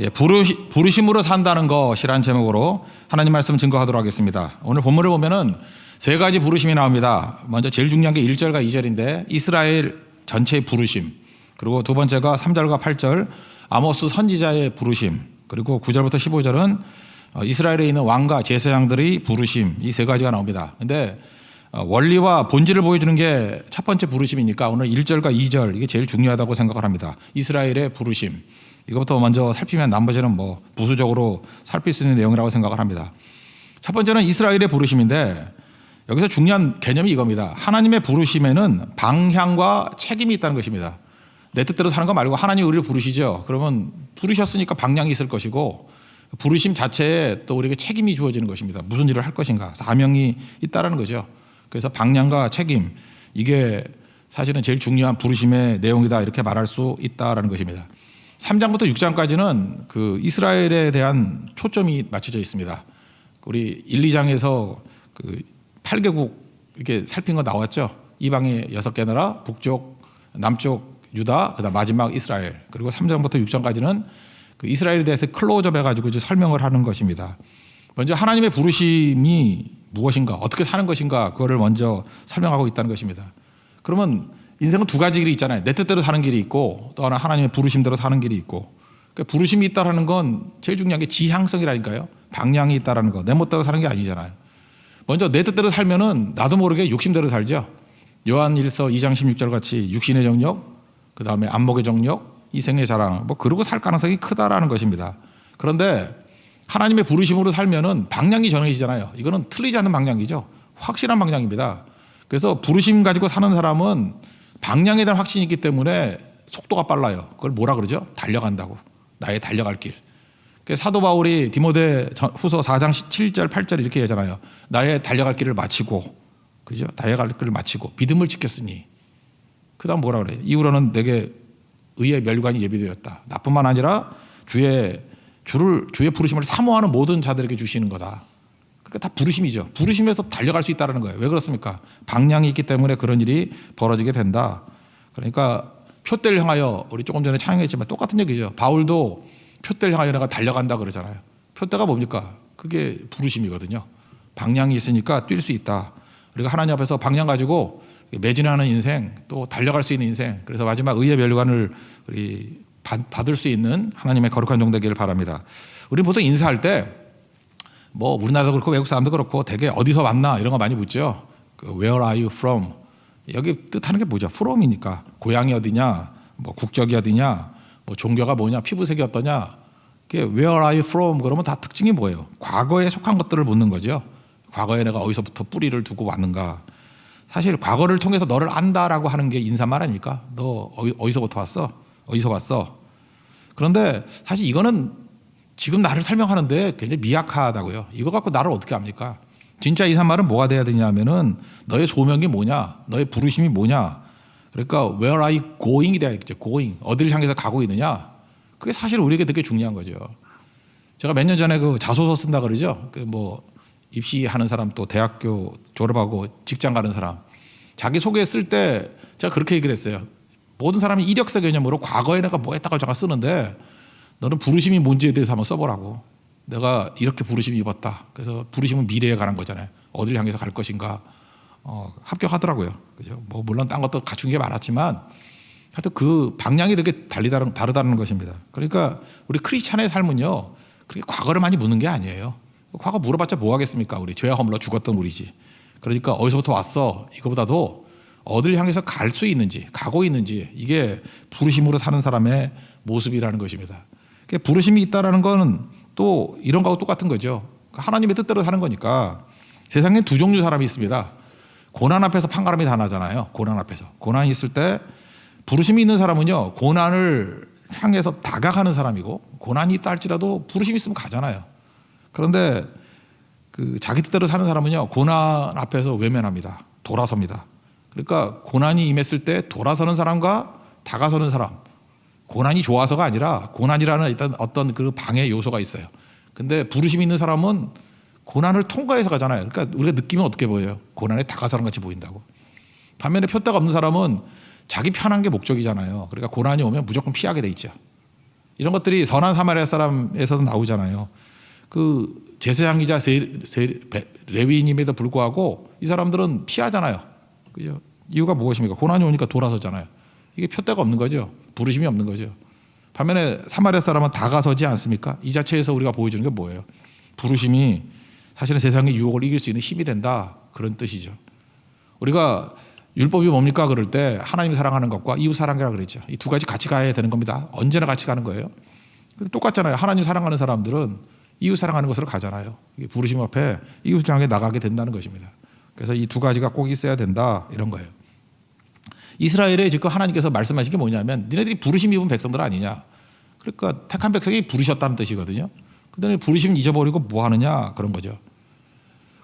예, 부르심으로 산다는 것이란 제목으로 하나님 말씀 증거하도록 하겠습니다. 오늘 본문을 보면은 세 가지 부르심이 나옵니다. 먼저 제일 중요한 게 1절과 2절인데 이스라엘 전체의 부르심. 그리고 두 번째가 3절과 8절 아모스 선지자의 부르심. 그리고 9절부터 15절은 어, 이스라엘에 있는 왕과 제사장들의 부르심. 이 세 가지가 나옵니다. 근데 어, 원리와 본질을 보여주는 게 첫 번째 부르심이니까 오늘 1절과 2절 이게 제일 중요하다고 생각을 합니다. 이스라엘의 부르심. 이것부터 먼저 살피면 나머지는 뭐 부수적으로 살필 수 있는 내용이라고 생각을 합니다. 첫 번째는 이스라엘의 부르심인데 여기서 중요한 개념이 이겁니다. 하나님의 부르심에는 방향과 책임이 있다는 것입니다. 내 뜻대로 사는 거 말고 하나님 우리를 부르시죠. 그러면 부르셨으니까 방향이 있을 것이고 부르심 자체에 또 우리에게 책임이 주어지는 것입니다. 무슨 일을 할 것인가 사명이 있다라는 거죠. 그래서 방향과 책임 이게 사실은 제일 중요한 부르심의 내용이다 이렇게 말할 수 있다라는 것입니다. 3장부터 6장까지는 그 이스라엘에 대한 초점이 맞춰져 있습니다. 우리 1, 2장에서 그 8개국 이렇게 살핀 거 나왔죠. 이방의 여섯 개 나라, 북쪽, 남쪽 유다, 그다음 마지막 이스라엘. 그리고 3장부터 6장까지는 그 이스라엘에 대해서 클로즈업 해 가지고 이제 설명을 하는 것입니다. 먼저 하나님의 부르심이 무엇인가, 어떻게 사는 것인가, 그거를 먼저 설명하고 있다는 것입니다. 그러면 인생은 두 가지 길이 있잖아요. 내 뜻대로 사는 길이 있고 또 하나 하나님의 부르심대로 사는 길이 있고 그러니까 부르심이 있다라는 건 제일 중요한 게 지향성이라니까요. 방향이 있다라는 거. 내 멋대로 사는 게 아니잖아요. 먼저 내 뜻대로 살면은 나도 모르게 욕심대로 살죠. 요한 1서 2장 16절 같이 육신의 정력, 그 다음에 안목의 정력, 이생의 자랑, 뭐 그러고 살 가능성이 크다라는 것입니다. 그런데 하나님의 부르심으로 살면은 방향이 정해지잖아요. 이거는 틀리지 않는 방향이죠. 확실한 방향입니다. 그래서 부르심 가지고 사는 사람은 방향에 대한 확신이 있기 때문에 속도가 빨라요. 그걸 뭐라 그러죠? 달려간다고. 나의 달려갈 길. 그 사도 바울이 디모데 후서 4장 7절 8절 이렇게 하잖아요. 나의 달려갈 길을 마치고 그죠? 달려갈 길을 마치고 믿음을 지켰으니 그다음 뭐라 그래요? 이후로는 내게 의의 멸관이 예비되었다. 나뿐만 아니라 주의 주를 주의 부르심을 사모하는 모든 자들에게 주시는 거다. 그러니까 다 부르심이죠. 부르심에서 달려갈 수 있다는 거예요. 왜 그렇습니까? 방향이 있기 때문에 그런 일이 벌어지게 된다. 그러니까 표대를 향하여 우리 조금 전에 찬양했지만 똑같은 얘기죠. 바울도 표대를 향하여 내가 달려간다 그러잖아요. 표대가 뭡니까? 그게 부르심이거든요. 방향이 있으니까 뛸 수 있다. 우리가 하나님 앞에서 방향 가지고 매진하는 인생, 또 달려갈 수 있는 인생, 그래서 마지막 의의 멸관을 우리 받을 수 있는 하나님의 거룩한 종 되기를 바랍니다. 우리 보통 인사할 때 뭐 우리나라도 그렇고 외국 사람도 그렇고 되게 어디서 왔나 이런 거 많이 묻죠. 그 Where are you from? 여기 뜻하는 게 뭐죠? from이니까 고향이 어디냐, 뭐 국적이 어디냐, 뭐 종교가 뭐냐, 피부색이 어떠냐. 그게 Where are you from? 그러면 다 특징이 뭐예요? 과거에 속한 것들을 묻는 거죠. 과거에 내가 어디서부터 뿌리를 두고 왔는가. 사실 과거를 통해서 너를 안다라고 하는 게 인사말 아닙니까? 너 어디서부터 왔어? 어디서 왔어? 그런데 사실 이거는 지금 나를 설명하는데 굉장히 미약하다고요. 이거 갖고 나를 어떻게 합니까? 진짜 이산 말은 뭐가 돼야 되냐면은 너의 소명이 뭐냐, 너의 부르심이 뭐냐. 그러니까 where are you going이 돼야겠죠. going 어디를 향해서 가고 있느냐. 그게 사실 우리에게 되게 중요한 거죠. 제가 몇 년 전에 그 자소서 쓴다 그러죠. 그 뭐 입시하는 사람 또 대학교 졸업하고 직장 가는 사람 자기 소개 쓸 때 제가 그렇게 얘기를 했어요. 모든 사람이 이력서 개념으로 과거에 내가 뭐 했다고 제가 쓰는데 너는 부르심이 뭔지에 대해서 한번 써보라고. 내가 이렇게 부르심이 입었다. 그래서 부르심은 미래에 가는 거잖아요. 어디를 향해서 갈 것인가. 어, 합격하더라고요. 그죠? 뭐 물론 딴 것도 갖춘 게 많았지만 하여튼 그 방향이 되게 달리 다른, 다르다는 것입니다. 그러니까 우리 크리스찬의 삶은요. 그렇게 과거를 많이 묻는 게 아니에요. 과거 물어봤자 뭐 하겠습니까? 우리 죄와 허물로 죽었던 우리지. 그러니까 어디서부터 왔어? 이거보다도 어디를 향해서 갈 수 있는지, 가고 있는지 이게 부르심으로 사는 사람의 모습이라는 것입니다. 부르심이 있다라는 거는 또 이런 거하고 똑같은 거죠. 하나님의 뜻대로 사는 거니까 세상에 두 종류 사람이 있습니다. 고난 앞에서 판가름이 다 나잖아요. 고난 앞에서. 고난이 있을 때 부르심이 있는 사람은요. 고난을 향해서 다가가는 사람이고 고난이 있다 할지라도 부르심이 있으면 가잖아요. 그런데 그 자기 뜻대로 사는 사람은요. 고난 앞에서 외면합니다. 돌아섭니다. 그러니까 고난이 임했을 때 돌아서는 사람과 다가서는 사람 고난이 좋아서가 아니라 고난이라는 일단 어떤 그 방해 요소가 있어요. 근데 부르심 있는 사람은 고난을 통과해서 가잖아요. 그러니까 우리가 느끼면 어떻게 보여요? 고난에 다가서는 같이 보인다고. 반면에 표대가 없는 사람은 자기 편한 게 목적이잖아요. 그러니까 고난이 오면 무조건 피하게 돼 있죠. 이런 것들이 선한 사마리아 사람에서도 나오잖아요. 그 제사장이자 레위인임에도 불구하고 이 사람들은 피하잖아요. 그죠? 이유가 무엇입니까? 고난이 오니까 돌아서잖아요. 이게 표대가 없는 거죠. 부르심이 없는 거죠. 반면에 사마리아 사람은 다가서지 않습니까? 이 자체에서 우리가 보여주는 게 뭐예요? 부르심이 사실은 세상의 유혹을 이길 수 있는 힘이 된다 그런 뜻이죠. 우리가 율법이 뭡니까 그럴 때 하나님 사랑하는 것과 이웃 사랑이라 그랬죠. 이 두 가지 같이 가야 되는 겁니다. 언제나 같이 가는 거예요. 똑같잖아요. 하나님 사랑하는 사람들은 이웃 사랑하는 것으로 가잖아요. 부르심 앞에 이웃 향해 나가게 된다는 것입니다. 그래서 이 두 가지가 꼭 있어야 된다 이런 거예요. 이스라엘에 지금 하나님께서 말씀하신 게 뭐냐면 니네들이 부르심 입은 백성들 아니냐. 그러니까 택한 백성이 부르셨다는 뜻이거든요. 근데 부르심 잊어버리고 뭐 하느냐 그런 거죠.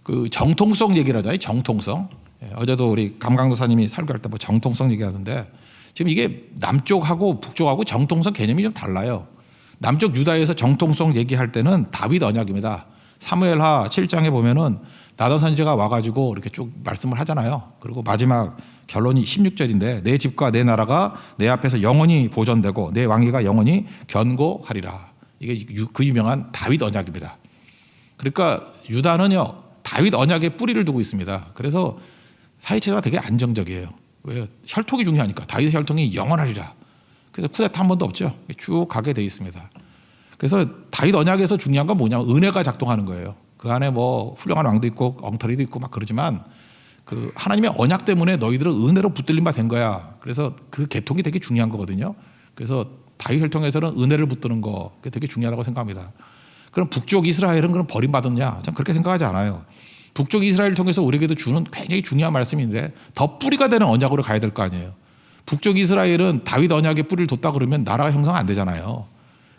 그 정통성 얘기를 하잖아요. 정통성. 예, 어제도 우리 감강도사님이 설교할 때 뭐 정통성 얘기하는데 지금 이게 남쪽하고 북쪽하고 정통성 개념이 좀 달라요. 남쪽 유다에서 정통성 얘기할 때는 다윗 언약입니다. 사무엘하 7장에 보면은 나단 선지가 와가지고 이렇게 쭉 말씀을 하잖아요. 그리고 마지막 결론이 16절인데 내 집과 내 나라가 내 앞에서 영원히 보존되고 내 왕위가 영원히 견고하리라. 이게 유- 그 유명한 다윗 언약입니다. 그러니까 유다는요 다윗 언약에 뿌리를 두고 있습니다. 그래서 사회체가 되게 안정적이에요. 왜요? 혈통이 중요하니까 다윗의 혈통이 영원하리라. 그래서 쿠데타 한 번도 없죠. 쭉 가게 돼 있습니다. 그래서 다윗 언약에서 중요한 건 뭐냐면 은혜가 작동하는 거예요. 그 안에 뭐 훌륭한 왕도 있고 엉터리도 있고 막 그러지만 그 하나님의 언약 때문에 너희들은 은혜로 붙들림 바된 거야. 그래서 그 계통이 되게 중요한 거거든요. 그래서 다윗 혈통에서는 은혜를 붙드는 거 그게 되게 중요하다고 생각합니다. 그럼 북쪽 이스라엘은 그럼 버림받았냐? 전 그렇게 생각하지 않아요. 북쪽 이스라엘을 통해서 우리에게도 주는 굉장히 중요한 말씀인데 더 뿌리가 되는 언약으로 가야 될 거 아니에요. 북쪽 이스라엘은 다윗 언약에 뿌리를 뒀다 그러면 나라가 형성 안 되잖아요.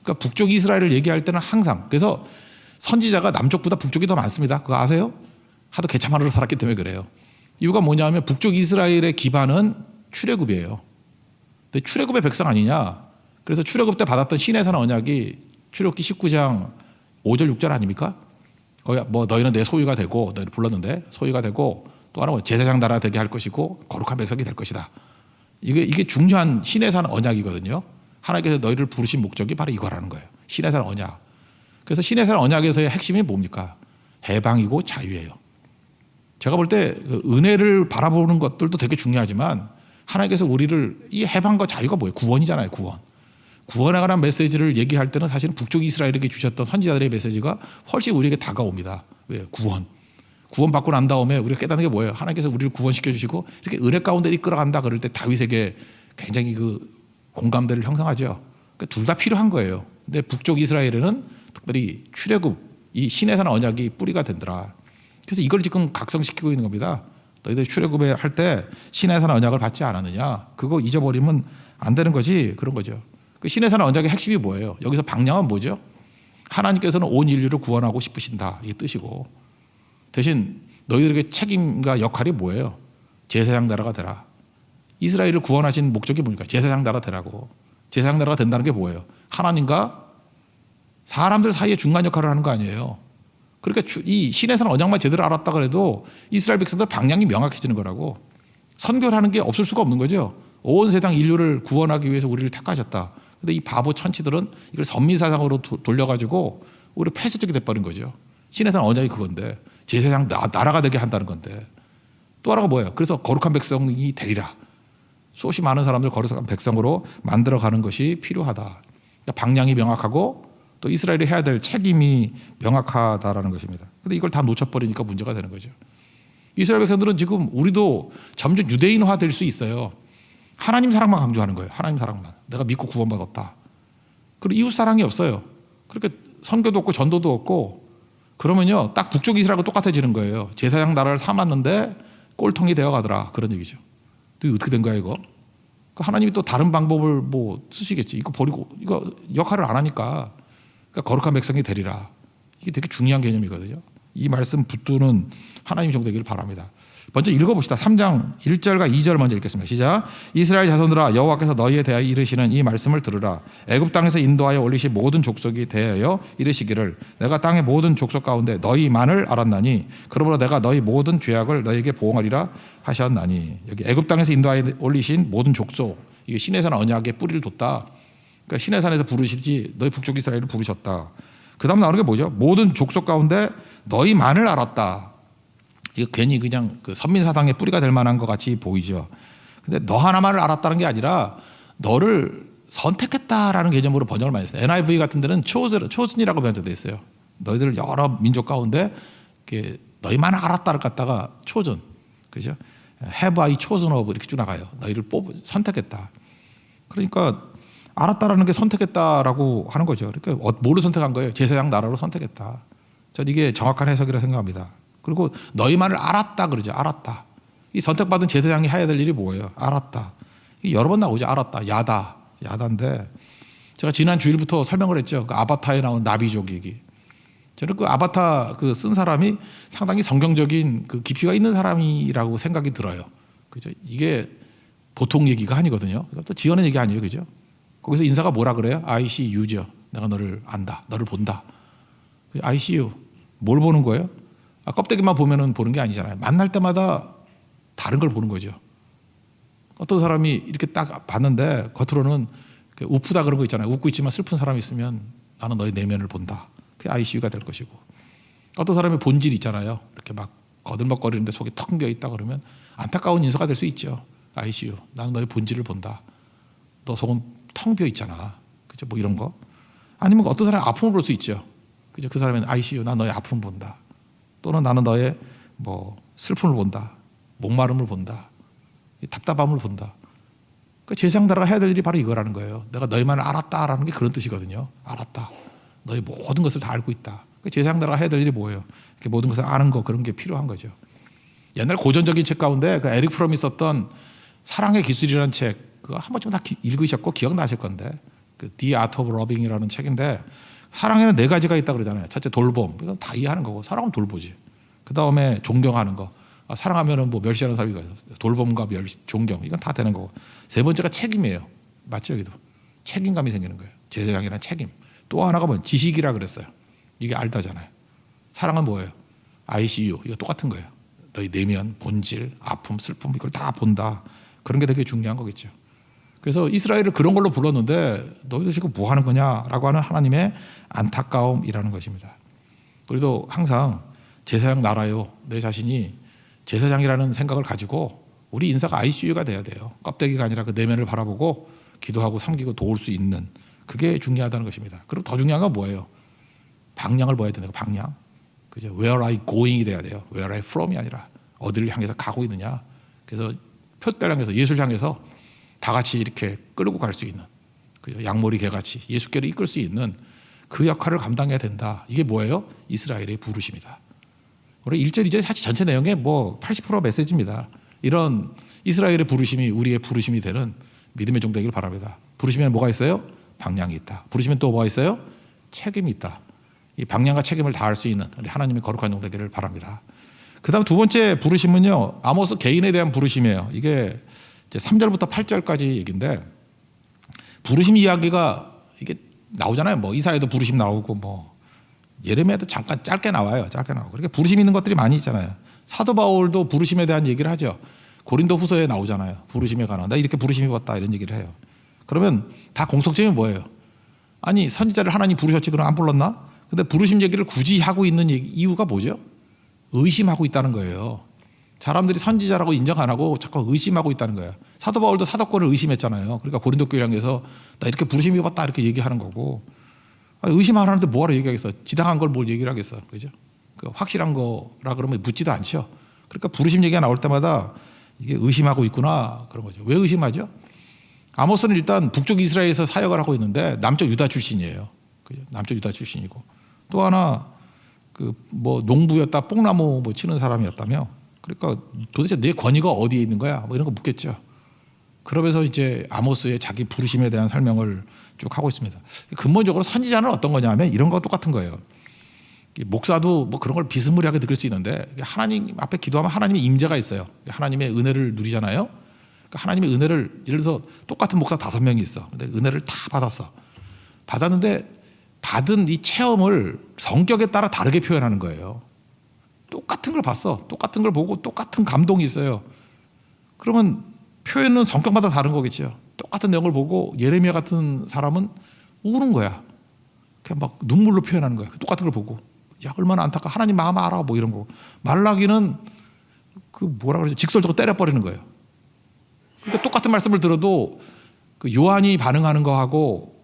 그러니까 북쪽 이스라엘을 얘기할 때는 항상 그래서 선지자가 남쪽보다 북쪽이 더 많습니다. 그거 아세요? 하도 개참하로 살았기 때문에 그래요. 이유가 뭐냐면 북쪽 이스라엘의 기반은 출애굽이에요. 근데 출애굽의 백성 아니냐? 그래서 출애굽 때 받았던 신의 언약이 출애굽기 19장 5절 6절 아닙니까? 거기 뭐 너희는 내 소유가 되고 너희를 불렀는데 소유가 되고 또 하나 뭐 제사장 나라 되게 할 것이고 거룩한 백성이 될 것이다. 이게 이게 중요한 신의 산 언약이거든요. 하나님께서 너희를 부르신 목적이 바로 이거라는 거예요. 신의 산 언약. 그래서 신의 산 언약에서의 핵심이 뭡니까? 해방이고 자유예요. 제가 볼 때 은혜를 바라보는 것들도 되게 중요하지만 하나님께서 우리를 이 해방과 자유가 뭐예요? 구원이잖아요. 구원. 구원에 관한 메시지를 얘기할 때는 사실은 북쪽 이스라엘에게 주셨던 선지자들의 메시지가 훨씬 우리에게 다가옵니다. 왜? 구원. 구원 받고 난 다음에 우리가 깨닫는 게 뭐예요? 하나님께서 우리를 구원시켜 주시고 이렇게 은혜 가운데 이끌어간다 그럴 때 다윗에게 굉장히 그 공감대를 형성하죠. 그러니까 둘 다 필요한 거예요. 근데 북쪽 이스라엘에는 특별히 출애굽 이 신의 산 언약이 뿌리가 된더라. 그래서 이걸 지금 각성시키고 있는 겁니다. 너희들 출애굽에 할 때 신의 산 언약을 받지 않았느냐? 그거 잊어버리면 안 되는 거지 그런 거죠. 그 신의 산 언약의 핵심이 뭐예요? 여기서 방향은 뭐죠? 하나님께서는 온 인류를 구원하고 싶으신다 이게 뜻이고 대신 너희들에게 책임과 역할이 뭐예요? 제사장 나라가 되라. 이스라엘을 구원하신 목적이 뭡니까? 제사장 나라 되라고. 제사장 나라가 된다는 게 뭐예요? 하나님과 사람들 사이에 중간 역할을 하는 거 아니에요. 그러니까 주- 이 신에서는 언약만 제대로 알았다 그래도 이스라엘 백성들 방향이 명확해지는 거라고. 선교하는 게 없을 수가 없는 거죠. 온 세상 인류를 구원하기 위해서 우리를 택하셨다. 근데 이 바보 천치들은 이걸 선민사상으로 도- 돌려가지고 우리 폐쇄적이 돼버린 거죠. 신에서는 언약이 그건데 제사장 나, 나라가 되게 한다는 건데 또 하나가 뭐예요? 그래서 거룩한 백성이 되리라. 수없이 많은 사람들 거룩한 백성으로 만들어가는 것이 필요하다. 그러니까 방향이 명확하고 또 이스라엘이 해야 될 책임이 명확하다라는 것입니다. 근데 이걸 다 놓쳐버리니까 문제가 되는 거죠. 이스라엘 백성들은 지금 우리도 점점 유대인화 될 수 있어요. 하나님 사랑만 강조하는 거예요. 하나님 사랑만. 내가 믿고 구원받았다. 그리고 이웃 사랑이 없어요. 그렇게 선교도 없고 전도도 없고 그러면요 딱 북쪽 이스라엘과 똑같아지는 거예요. 제사장 나라를 삼았는데 꼴통이 되어 가더라 그런 얘기죠. 또 어떻게 된 거야 이거? 그 하나님이 또 다른 방법을 뭐 쓰시겠지. 이거 버리고 이거 역할을 안 하니까 그러니까 거룩한 백성이 되리라. 이게 되게 중요한 개념이거든요. 이 말씀 붙드는 하나님 정되기를 바랍니다. 먼저 읽어봅시다. 3장 1절과 2절 먼저 읽겠습니다. 시작. 이스라엘 자손들아 여호와께서 너희에 대하여 이르시는 이 말씀을 들으라. 애굽 땅에서 인도하여 올리신 모든 족속이 대하여 이르시기를 내가 땅의 모든 족속 가운데 너희만을 알았나니 그러므로 내가 너희 모든 죄악을 너희에게 보응하리라 하셨나니 여기 애굽 땅에서 인도하여 올리신 모든 족속 이게 산 언약에 뿌리를 뒀다. 그러니까 시내산에서 부르시지 너희 북쪽 이스라엘을 부르셨다. 그 다음 나오는 게 뭐죠? 모든 족속 가운데 너희만을 알았다. 이거 괜히 그냥 그 선민 사상의 뿌리가 될 만한 것 같이 보이죠. 근데 너 하나만을 알았다는 게 아니라 너를 선택했다라는 개념으로 번역을 많이 했어요. NIV 같은 데는 chosen, chosen이라고 변제돼 있어요. 너희들 여러 민족 가운데 너희만 알았다를 갖다가 chosen, 그죠? Have I chosen of 이렇게 쭉 나가요. 너희를 뽑 선택했다. 그러니까 알았다라는 게 선택했다라고 하는 거죠. 그러니까 어- 뭐를 선택한 거예요? 제사장 나라로 선택했다. 전 이게 정확한 해석이라 고 생각합니다. 그리고 너희만을 알았다 그러죠. 알았다. 이 선택받은 제사장이 해야 될 일이 뭐예요? 알았다. 이 여러 번 나오죠. 알았다. 야다. 야다인데 제가 지난 주일부터 설명을 했죠. 그 아바타에 나온 나비족 얘기. 저는 그 아바타 그 쓴 사람이 상당히 성경적인 그 깊이가 있는 사람이라고 생각이 들어요. 그죠? 이게 보통 얘기가 아니거든요. 또 지어낸 얘기 아니에요. 그죠? 거기서 인사가 뭐라 그래요? I see you죠. 내가 너를 안다. 너를 본다. I see you. 뭘 보는 거예요? 아, 껍데기만 보면은 보는 게 아니잖아요. 만날 때마다 다른 걸 보는 거죠. 어떤 사람이 이렇게 딱 봤는데 겉으로는 그 우프다 그런 거 있잖아요. 웃고 있지만 슬픈 사람이 있으면 나는 너의 내면을 본다. 그게 ICU가 될 것이고. 어떤 사람의 본질 있잖아요. 이렇게 막 거들먹거리는데 속이 텅 비어 있다 그러면 안타까운 인사가 될 수 있죠. ICU. 나는 너의 본질을 본다. 너 속은 텅 비어 있잖아. 그죠? 뭐 이런 거. 아니면 어떤 사람이 아픔을 볼 수 있죠. 그죠? 그 사람은 ICU. 난 너의 아픔 본다. 또는 나는 너의 뭐 슬픔을 본다. 목마름을 본다. 이 답답함을 본다. 그 제사장나라가 해야 될 일이 바로 이거라는 거예요. 내가 너희만을 알았다라는 게 그런 뜻이거든요. 알았다. 너희 모든 것을 다 알고 있다. 그 제사장나라가 해야 될 일이 뭐예요? 이렇게 모든 것을 아는 거 그런 게 필요한 거죠. 옛날 고전적인 책 가운데 그 에릭 프롬이 썼던 사랑의 기술이라는 책 그거 한 번쯤 다 기- 읽으셨고 기억나실 건데 그 The Art of Loving이라는 책인데 사랑에는 네 가지가 있다 그러잖아요. 첫째 돌봄 이건 다 이해하는 거고 사랑은 돌보지. 그 다음에 존경하는 거. 아, 사랑하면은 뭐 멸시하는 사람이. 돌봄과 멸시, 존경 이건 다 되는 거고. 세 번째가 책임이에요. 맞죠 여기도 책임감이 생기는 거예요. 제사장이란 책임. 또 하나가 뭐 지식이라 그랬어요. 이게 알다잖아요. 사랑은 뭐예요? ICU 이거 똑같은 거예요. 너희 내면, 본질, 아픔, 슬픔 이걸 다 본다. 그런 게 되게 중요한 거겠죠. 그래서 이스라엘을 그런 걸로 불렀는데 너희들 지금 뭐 하는 거냐라고 하는 하나님의 안타까움이라는 것입니다. 우리도 항상 제사장 나라요. 내 자신이 제사장이라는 생각을 가지고 우리 인사가 ICU가 돼야 돼요. 껍데기가 아니라 그 내면을 바라보고 기도하고 섬기고 도울 수 있는 그게 중요하다는 것입니다. 그리고 더 중요한 건 뭐예요? 방향을 봐야 되는 거 방향. 그죠? Where I going이 돼야 돼요. Where I from이 아니라 어디를 향해서 가고 있느냐. 그래서 표대를 향해서 예수를 향해서 다 같이 이렇게 끌고 갈 수 있는 그죠? 양머리 개같이 예수께로 이끌 수 있는 그 역할을 감당해야 된다. 이게 뭐예요? 이스라엘의 부르심이다. 우리 1절 2절 사실 전체 내용의 뭐 80% 메시지입니다. 이런 이스라엘의 부르심이 우리의 부르심이 되는 믿음의 종되기를 바랍니다. 부르심에는 뭐가 있어요? 방향이 있다. 부르심엔 또 뭐가 있어요? 책임이 있다. 이 방향과 책임을 다할 수 있는 우리 하나님의 거룩한 종 되기를 바랍니다. 그다음 두 번째 부르심은요. 아모스 개인에 대한 부르심이에요. 이게 이제 3절부터 8절까지 얘기인데 부르심 이야기가 이게 나오잖아요. 뭐 이사에도 부르심 나오고 뭐 예레미야도 잠깐 짧게 나와요. 짧게 나오고. 그렇게 부르심 있는 것들이 많이 있잖아요. 사도 바울도 부르심에 대한 얘기를 하죠. 고린도 후서에 나오잖아요. 부르심에 관한. 나 이렇게 부르심이 왔다 이런 얘기를 해요. 그러면 다 공통점이 뭐예요? 아니 선지자를 하나님 부르셨지 그럼 안 불렀나? 근데 부르심 얘기를 굳이 하고 있는 이유가 뭐죠? 의심하고 있다는 거예요. 사람들이 선지자라고 인정 안 하고 자꾸 의심하고 있다는 거예요. 사도 바울도 사도권을 의심했잖아요. 그러니까 고린도 교회 향해서 나 이렇게 부르심이 왔다 이렇게 얘기하는 거고 아, 의심 안 하는데 뭐하러 얘기하겠어? 지당한 걸 뭘 얘기를 하겠어? 그죠? 그 확실한 거라 그러면 묻지도 않죠. 그러니까 부르심 얘기가 나올 때마다 이게 의심하고 있구나 그런 거죠. 왜 의심하죠? 아모스는 일단 북쪽 이스라엘에서 사역을 하고 있는데 남쪽 유다 출신이에요. 그죠? 남쪽 유다 출신이고 또 하나 그 뭐 농부였다 뽕나무 뭐 치는 사람이었다며 그러니까 도대체 내 권위가 어디에 있는 거야? 뭐 이런 거 묻겠죠. 그러면서 이제 아모스의 자기 부르심에 대한 설명을 쭉 하고 있습니다. 근본적으로 선지자는 어떤 거냐면 이런 거 똑같은 거예요. 이 목사도 뭐 그런 걸 비스무리하게 느낄 수 있는데 하나님 앞에 기도하면 하나님의 임재가 있어요. 하나님의 은혜를 누리잖아요. 그러니까 하나님의 은혜를 예를 들어서 똑같은 목사 다섯 명이 있어. 근데 은혜를 다 받았어. 받았는데 받은 이 체험을 성격에 따라 다르게 표현하는 거예요. 똑같은 걸 봤어. 똑같은 걸 보고 똑같은 감동이 있어요. 그러면 표현은 성격마다 다른 거겠죠. 똑같은 내용을 보고 예레미야 같은 사람은 우는 거야. 그냥 막 눈물로 표현하는 거야. 똑같은 걸 보고 야 얼마나 안타까 하나님 마음 알아 뭐 이런 거. 말라기는 그 뭐라 그러지 직설적으로 때려버리는 거예요. 그러니까 똑같은 말씀을 들어도 그 요한이 반응하는 거하고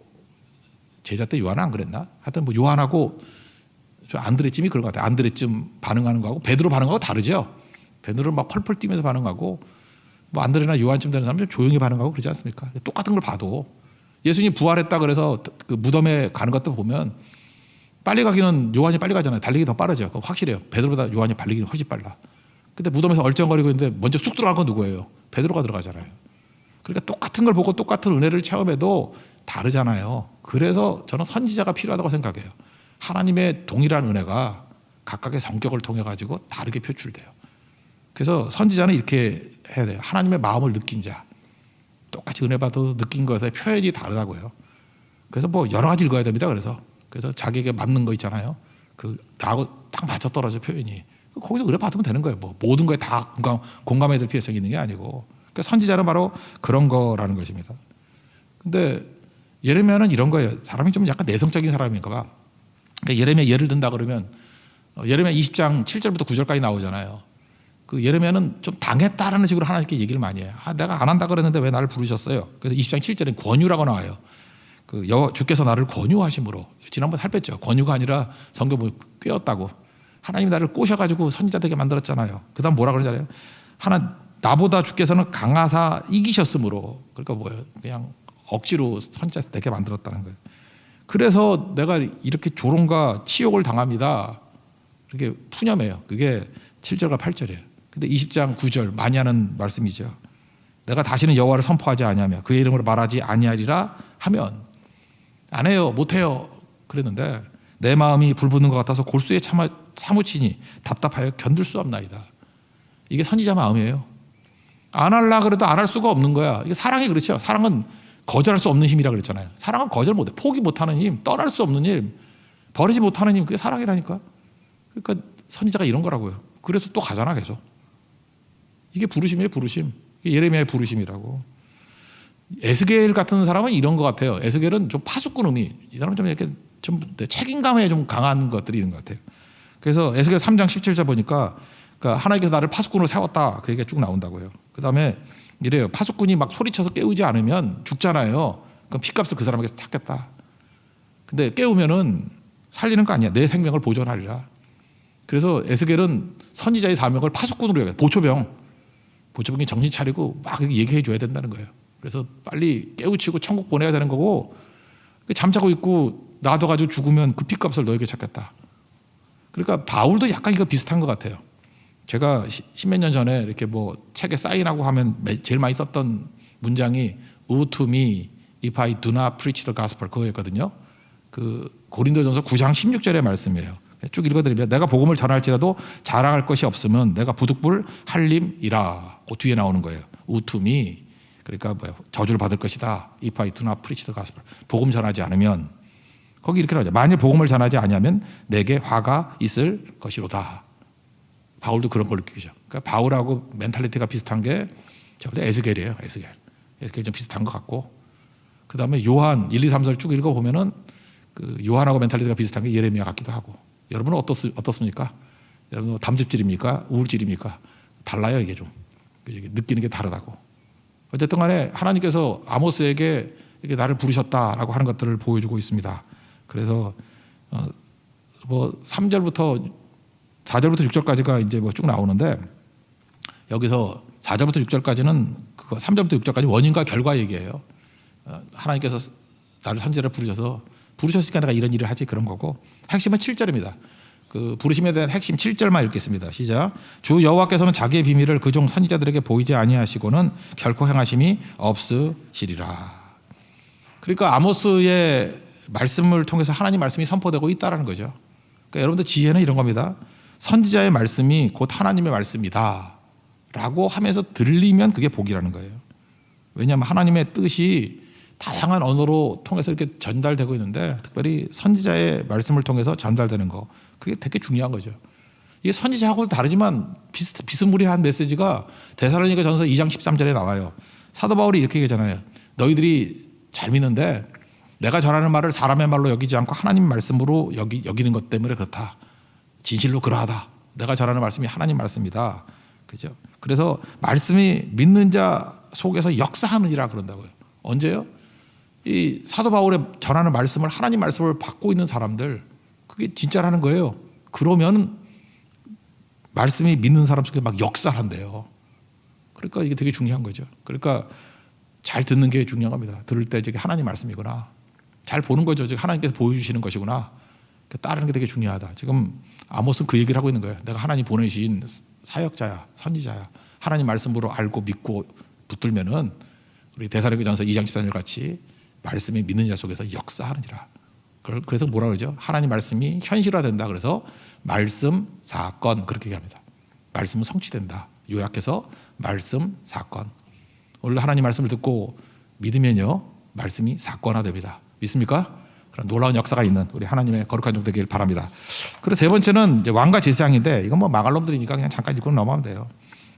제자 때 요한은 안 그랬나? 하여튼 뭐 요한하고 저 안드레쯤이 그런 것 같아요. 안드레쯤 반응하는 거하고 베드로 반응하고 다르죠. 베드로는 막 펄펄 뛰면서 반응하고 뭐 안드레나 요한쯤 되는 사람은 조용히 반응하고 그러지 않습니까? 똑같은 걸 봐도 예수님이 부활했다 그래서 그 무덤에 가는 것도 보면 빨리 가기는 요한이 빨리 가잖아요. 달리기 더 빠르죠. 그거 확실해요. 베드로보다 요한이 달리기는 훨씬 빨라. 근데 무덤에서 얼쩡거리고 있는데 먼저 쑥 들어간 건 누구예요? 베드로가 들어가잖아요. 그러니까 똑같은 걸 보고 똑같은 은혜를 체험해도 다르잖아요. 그래서 저는 선지자가 필요하다고 생각해요. 하나님의 동일한 은혜가 각각의 성격을 통해 가지고 다르게 표출돼요. 그래서 선지자는 이렇게 해야 돼요. 하나님의 마음을 느낀 자. 똑같이 은혜 받아도 느낀 것의 표현이 다르다고요. 그래서 뭐 여러 가지 읽어야 됩니다. 그래서 그래서 자기에게 맞는 거 있잖아요. 그 나하고 딱 맞아 떨어져 표현이. 거기서 은혜 받으면 되는 거예요. 뭐 모든 거에 다 공감, 공감해야 될 필요성이 있는 게 아니고. 그러니까 선지자는 바로 그런 거라는 것입니다. 근데 예레미야는 이런 거예요. 사람이 좀 약간 내성적인 사람인가 봐. 그러니까 예레미야 예를 든다 그러면 어, 예레미야 20장 7절부터 9절까지 나오잖아요. 그 예레미야는 좀 당했다라는 식으로 하나님께 얘기를 많이 해요. 아, 내가 안 한다 그랬는데 왜 나를 부르셨어요? 그래서 20장 7절에 권유라고 나와요. 그 여, 주께서 나를 권유하심으로 지난번 살뺐죠. 권유가 아니라 성경 보면 꿰었다고. 하나님이 나를 꼬셔가지고 선지자 되게 만들었잖아요. 그다음 뭐라 그러잖아요. 하나 나보다 주께서는 강하사 이기셨으므로 그러니까 뭐예요? 그냥 억지로 선지자 되게 만들었다는 거예요. 그래서 내가 이렇게 조롱과 치욕을 당합니다. 이렇게 푸념해요. 그게 7절과 8절이에요. 근데 20장 9절 많이 하는 말씀이죠. 내가 다시는 여호와를 선포하지 아니하며 그의 이름으로 말하지 아니하리라 하면 안 해요. 못 해요. 그랬는데 내 마음이 불붙는 것 같아서 골수에 참아, 사무치니 답답하여 견딜 수 없나이다. 이게 선지자 마음이에요. 안 할라 그래도 안 할 수가 없는 거야. 이게 사랑이 그렇죠. 사랑은 거절할 수 없는 힘이라 그랬잖아요. 사랑은 거절 못해. 포기 못하는 힘, 떠날 수 없는 힘, 버리지 못하는 힘, 그게 사랑이라니까. 그러니까 선지자가 이런 거라고요. 그래서 또 가잖아 계속. 이게 부르심이에요, 부르심. 예레미야의 부르심이라고. 에스겔 같은 사람은 이런 것 같아요. 에스겔은 좀 파수꾼음이 이 사람은 좀 이렇게 좀 책임감에 좀 강한 것들이 있는 것 같아요. 그래서 에스겔 3장 17절 보니까 그러니까 하나님께서 나를 파수꾼으로 세웠다 그 얘기가 쭉 나온다고요. 그 다음에 이래요. 파수꾼이 막 소리쳐서 깨우지 않으면 죽잖아요. 그럼 피값을 그 사람에게서 찾겠다. 근데 깨우면은 살리는 거 아니야. 내 생명을 보존하리라. 그래서 에스겔은 선지자의 사명을 파수꾼으로 해요. 보초병. 보초병이 정신 차리고 막 얘기해 줘야 된다는 거예요. 그래서 빨리 깨우치고 천국 보내야 되는 거고 잠자고 있고 놔둬가지고 죽으면 그 피값을 너에게 찾겠다. 그러니까 바울도 약간 이거 비슷한 것 같아요. 제가 십몇 년 전에 이렇게 뭐 책에 사인하고 하면 제일 많이 썼던 문장이 Who to me if I do not preach the gospel 그거였거든요. 그 고린도전서 9장 16절의 말씀이에요. 쭉 읽어드리면 내가 복음을 전할지라도 자랑할 것이 없으면 내가 부득불 할림이라 그 뒤에 나오는 거예요. Who to me 그러니까 뭐 저주를 받을 것이다. If I do not preach the gospel 복음 전하지 않으면 거기 이렇게 나오죠. 만일 복음을 전하지 아니하면 내게 화가 있을 것이로다. 바울도 그런 걸 느끼죠. 그러니까 바울하고 멘탈리티가 비슷한 게 저보다 에스겔이에요. 에스겔. 에스겔 좀 비슷한 것 같고. 그 다음에 요한 1, 2, 3절 쭉 읽어보면은 그 요한하고 멘탈리티가 비슷한 게 예레미야 같기도 하고. 여러분은 어떻, 어떻습니까? 여러분 담즙질입니까? 우울질입니까? 달라요, 이게 좀. 느끼는 게 다르다고. 어쨌든 간에 하나님께서 아모스에게 이렇게 나를 부르셨다라고 하는 것들을 보여주고 있습니다. 그래서 어, 뭐 3절부터 4절부터 6절까지가 이제 뭐 쭉 나오는데 여기서 4절부터 6절까지는 그거 3절부터 6절까지 원인과 결과 얘기예요. 어, 하나님께서 나를 선지자를 부르셔서 부르셨으니까 내가 이런 일을 하지 그런 거고 핵심은 7절입니다. 그 부르심에 대한 핵심 7절만 읽겠습니다. 시작. 주 여호와께서는 자기의 비밀을 그 종 선지자들에게 보이지 아니하시고는 결코 행하심이 없으시리라. 그러니까 아모스의 말씀을 통해서 하나님 말씀이 선포되고 있다라는 거죠. 그러니까 여러분들 지혜는 이런 겁니다. 선지자의 말씀이 곧 하나님의 말씀이다. 라고 하면서 들리면 그게 복이라는 거예요. 왜냐하면 하나님의 뜻이 다양한 언어로 통해서 이렇게 전달되고 있는데 특별히 선지자의 말씀을 통해서 전달되는 거 그게 되게 중요한 거죠. 이게 선지자하고는 다르지만 비슷, 비스무리한 메시지가 대사로니가 전서 2장 13절에 나와요. 사도 바울이 이렇게 얘기하잖아요. 너희들이 잘 믿는데 내가 전하는 말을 사람의 말로 여기지 않고 하나님 말씀으로 여기 여기는 것 때문에 그렇다. 진실로 그러하다. 내가 전하는 말씀이 하나님 말씀이다. 그죠? 그래서 말씀이 믿는 자 속에서 역사하느니라 그런다고요. 언제요? 이 사도 바울의 전하는 말씀을 하나님 말씀을 받고 있는 사람들 그게 진짜라는 거예요. 그러면 말씀이 믿는 사람 속에 막 역사한대요. 그러니까 이게 되게 중요한 거죠. 그러니까 잘 듣는 게 중요한 겁니다. 들을 때 저게 하나님 말씀이구나. 잘 보는 거죠. 즉 하나님께서 보여주시는 것이구나. 그 따르는 게 되게 중요하다. 지금 아모스는 그 얘기를 하고 있는 거예요. 내가 하나님 보내신 사역자야, 선지자야. 하나님 말씀으로 알고 믿고 붙들면은 우리 대사령교전서 2장 14절 같이 말씀이 믿는 자 속에서 역사하느니라. 그래서 뭐라 그러죠? 하나님 말씀이 현실화된다. 그래서 말씀 사건 그렇게 얘기합니다. 말씀은 성취된다. 요약해서 말씀 사건. 오늘 하나님 말씀을 듣고 믿으면요 말씀이 사건화됩니다. 믿습니까? 그런 놀라운 역사가 있는 우리 하나님의 거룩한 종 되길 바랍니다. 그리고 세 번째는 왕과 제사장인데 이건 뭐 마갈놈들이니까 그냥 잠깐 읽고 넘어가면 돼요.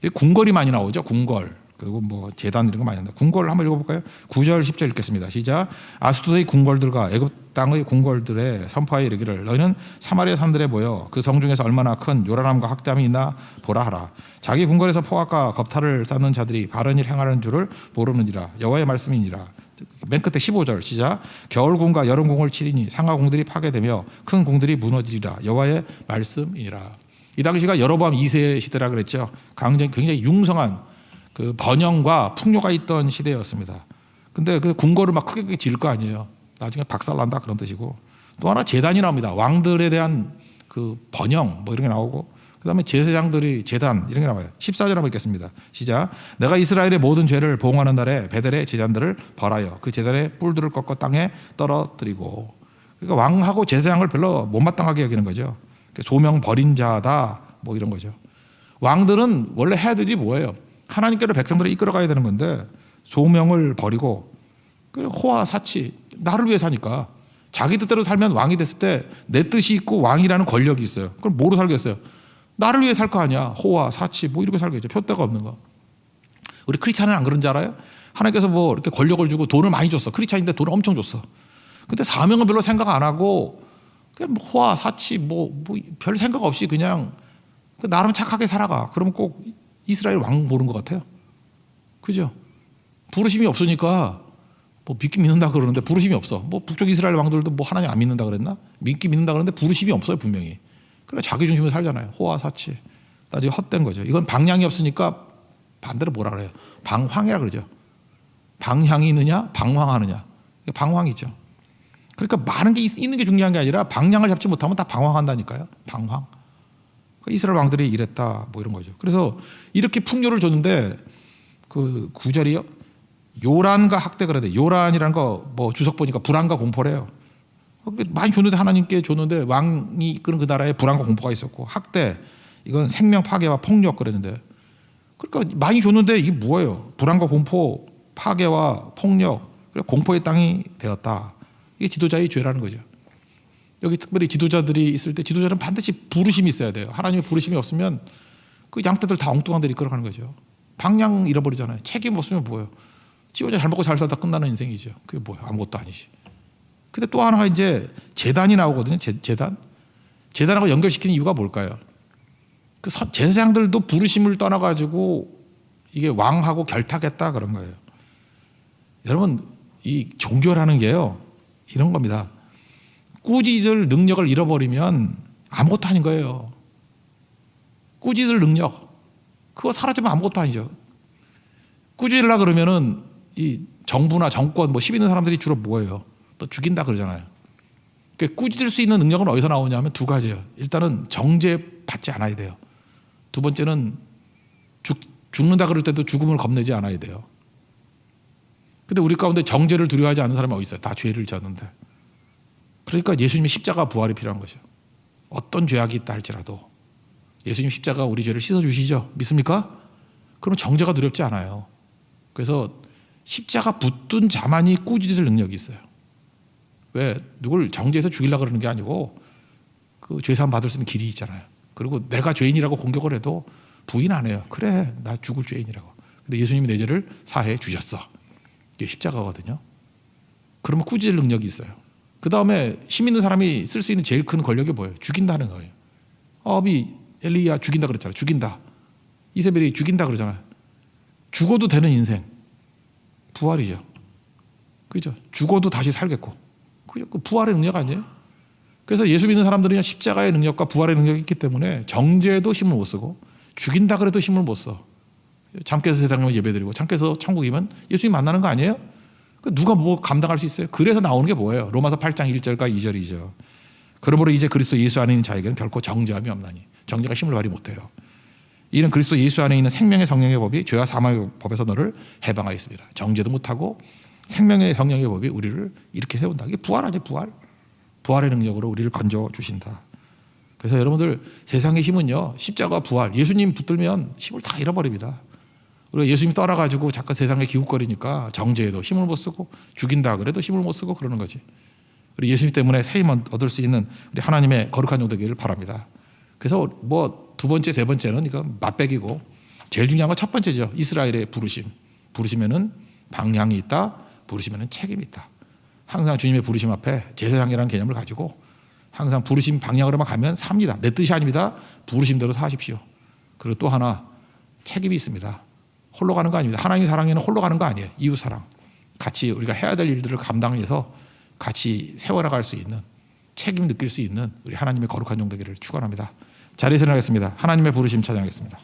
이 궁궐이 많이 나오죠. 궁궐. 그리고 뭐 재단 이런 거 많이 나옵니다. 궁궐 한번 읽어볼까요? 9절 10절 읽겠습니다. 시작. 아스도의 궁궐들과 애굽 땅의 궁궐들의 선파에 이르기를 너희는 사마리아 산들에 모여 그 성 중에서 얼마나 큰 요란함과 학담이 있나 보라 하라. 자기 궁궐에서 포악과 겁탈을 쌓는 자들이 바른 일 행하는 줄을 모르느니라. 여호와의 말씀이니라. 맨 끝에 15절 시작. 겨울궁과 여름궁을 치리니 상하궁들이 파괴되며 큰 궁들이 무너지리라. 여호와의 말씀이니라. 이 당시가 여로보암 2세 시대라 그랬죠. 굉장히 굉장히 융성한 그 번영과 풍요가 있던 시대였습니다. 근데 그 궁궐을 막 크게 크게 지을 거 아니에요. 나중에 박살난다 그런 뜻이고 또 하나 재단이 나옵니다. 왕들에 대한 그 번영 뭐 이런 게 나오고 그 다음에 제사장들이 재단 이런 게 나와요. 14절 한번 읽겠습니다. 시작. 내가 이스라엘의 모든 죄를 보응하는 날에 베델의 제단들을 벌하여 그 제단의 뿔들을 꺾어 땅에 떨어뜨리고 그러니까 왕하고 제사장을 별로 못마땅하게 여기는 거죠. 소명 버린 자다 뭐 이런 거죠. 왕들은 원래 해야 될 일이 뭐예요? 하나님께로 백성들을 이끌어가야 되는 건데 소명을 버리고 그 호화 사치 나를 위해 사니까 자기 뜻대로 살면 왕이 됐을 때 내 뜻이 있고 왕이라는 권력이 있어요. 그럼 뭐로 살겠어요? 나를 위해 살 거 아니야. 호화 사치 뭐 이렇게 살겠죠. 표대가 없는 거. 우리 크리스찬은 안 그런 줄 알아요? 하나님께서 뭐 이렇게 권력을 주고 돈을 많이 줬어. 크리스찬인데 돈을 엄청 줬어. 근데 사명은 별로 생각 안 하고 그냥 뭐 호화 사치 뭐별 생각 없이 그냥 그 나름 착하게 살아가. 그러면 꼭 이스라엘 왕 보는 것 같아요. 그죠? 부르심이 없으니까 뭐 믿기 믿는다 그러는데 부르심이 없어. 뭐 북쪽 이스라엘 왕들도 뭐 하나님 안 믿는다 그랬나? 믿기 믿는다 그러는데 부르심이 없어요 분명히. 그래 자기 중심으로 살잖아요. 호화 사치. 나중에 헛된 거죠. 이건 방향이 없으니까 반대로 뭐라 그래요? 방황이라 그러죠. 방향이 있느냐, 방황하느냐. 방황이죠. 그러니까 많은 게 있- 있는 게 중요한 게 아니라 방향을 잡지 못하면 다 방황한다니까요. 방황. 그 이스라엘 왕들이 이랬다 뭐 이런 거죠. 그래서 이렇게 풍요를 줬는데 그 구절이요. 요란과 학대 그러대. 요란이라는 거 뭐 주석 보니까 불안과 공포래요. 많이 줬는데 하나님께 줬는데 왕이 이끄는 그 나라에 불안과 공포가 있었고 학대 이건 생명 파괴와 폭력 그랬는데 그러니까 많이 줬는데 이게 뭐예요? 불안과 공포, 파괴와 폭력, 공포의 땅이 되었다. 이게 지도자의 죄라는 거죠. 여기 특별히 지도자들이 있을 때 지도자는 반드시 부르심이 있어야 돼요. 하나님의 부르심이 없으면 그 양떼들 다 엉뚱한 데로 이끌어가는 거죠. 방향 잃어버리잖아요. 책임 없으면 뭐예요? 지 혼자 잘 먹고 잘 살다 끝나는 인생이죠. 그게 뭐예요? 아무것도 아니지. 근데 또 하나가 이제 재단이 나오거든요. 재, 재단. 재단하고 연결시키는 이유가 뭘까요? 그 선- 제사장들도 부르심을 떠나가지고 이게 왕하고 결탁했다 그런 거예요. 여러분 이 종교라는 게요 이런 겁니다. 꾸짖을 능력을 잃어버리면 아무것도 아닌 거예요. 꾸짖을 능력 그거 사라지면 아무것도 아니죠. 꾸짖으려 그러면은 이 정부나 정권 뭐 힘 있는 사람들이 주로 뭐예요? 또 죽인다 그러잖아요. 그 꾸짖을 수 있는 능력은 어디서 나오냐면 두 가지예요. 일단은 정죄 받지 않아야 돼요. 두 번째는 죽, 죽는다 그럴 때도 죽음을 겁내지 않아야 돼요. 근데 우리 가운데 정죄를 두려워하지 않는 사람이 어디 있어요? 다 죄를 졌는데. 그러니까 예수님의 십자가 부활이 필요한 거죠. 어떤 죄악이 있다 할지라도 예수님 십자가 우리 죄를 씻어 주시죠. 믿습니까? 그럼 정죄가 두렵지 않아요. 그래서 십자가 붙든 자만이 꾸짖을 능력이 있어요. 왜 누굴 정죄해서 죽이려고 그러는 게 아니고 그 죄사함 받을 수 있는 길이 있잖아요. 그리고 내가 죄인이라고 공격을 해도 부인 안 해요. 그래 나 죽을 죄인이라고. 근데 예수님이 내 죄를 사해 주셨어. 이게 십자가거든요. 그러면 꾸짖을 능력이 있어요. 그 다음에 힘 있는 사람이 쓸 수 있는 제일 큰 권력이 뭐예요? 죽인다는 거예요. 아비 엘리야 죽인다 그랬잖아요. 죽인다. 이세벨이 죽인다 그러잖아요. 죽어도 되는 인생. 부활이죠. 그죠? 죽어도 다시 살겠고. 그 부활의 능력 아니에요? 그래서 예수 믿는 사람들은 십자가의 능력과 부활의 능력이 있기 때문에 정죄에도 힘을 못 쓰고 죽인다 그래도 힘을 못 써. 잠께서 세상에 예배드리고 잠께서 천국이면 예수님 만나는 거 아니에요? 그 누가 뭐 감당할 수 있어요? 그래서 나오는 게 뭐예요? 로마서 8장 1절과 2절이죠. 그러므로 이제 그리스도 예수 안에 있는 자에게는 결코 정죄함이 없나니 정죄가 힘을 발휘 못해요. 이는 그리스도 예수 안에 있는 생명의 성령의 법이 죄와 사망의 법에서 너를 해방하였습니다. 정죄도 못하고 생명의 성령의 법이 우리를 이렇게 세운다. 이게 부활하죠, 부활. 부활의 능력으로 우리를 건져 주신다. 그래서 여러분들 세상의 힘은요 십자가 부활 예수님 붙들면 힘을 다 잃어버립니다. 우리가 예수님 떠나가지고 잠깐 세상에 기웃거리니까 정죄에도 힘을 못 쓰고 죽인다 그래도 힘을 못 쓰고 그러는 거지. 우리 예수님 때문에 새 힘 얻을 수 있는 우리 하나님의 거룩한 종 되기를 바랍니다. 그래서 뭐 두 번째 세 번째는 이건 맛배기고 제일 중요한 건 첫 번째죠 이스라엘의 부르심. 부르시면은 방향이 있다. 부르시면은 책임이 있다. 항상 주님의 부르심 앞에 제사장이라는 개념을 가지고 항상 부르심 방향으로만 가면 삽니다. 내 뜻이 아닙니다. 부르심대로 사십시오. 그리고 또 하나 책임이 있습니다. 홀로 가는 거 아닙니다. 하나님 사랑에는 홀로 가는 거 아니에요. 이웃 사랑. 같이 우리가 해야 될 일들을 감당해서 같이 세워나갈 수 있는 책임 느낄 수 있는 우리 하나님의 거룩한 종 되기를 축원합니다. 자리에서 나겠습니다. 하나님의 부르심 찬양하겠습니다.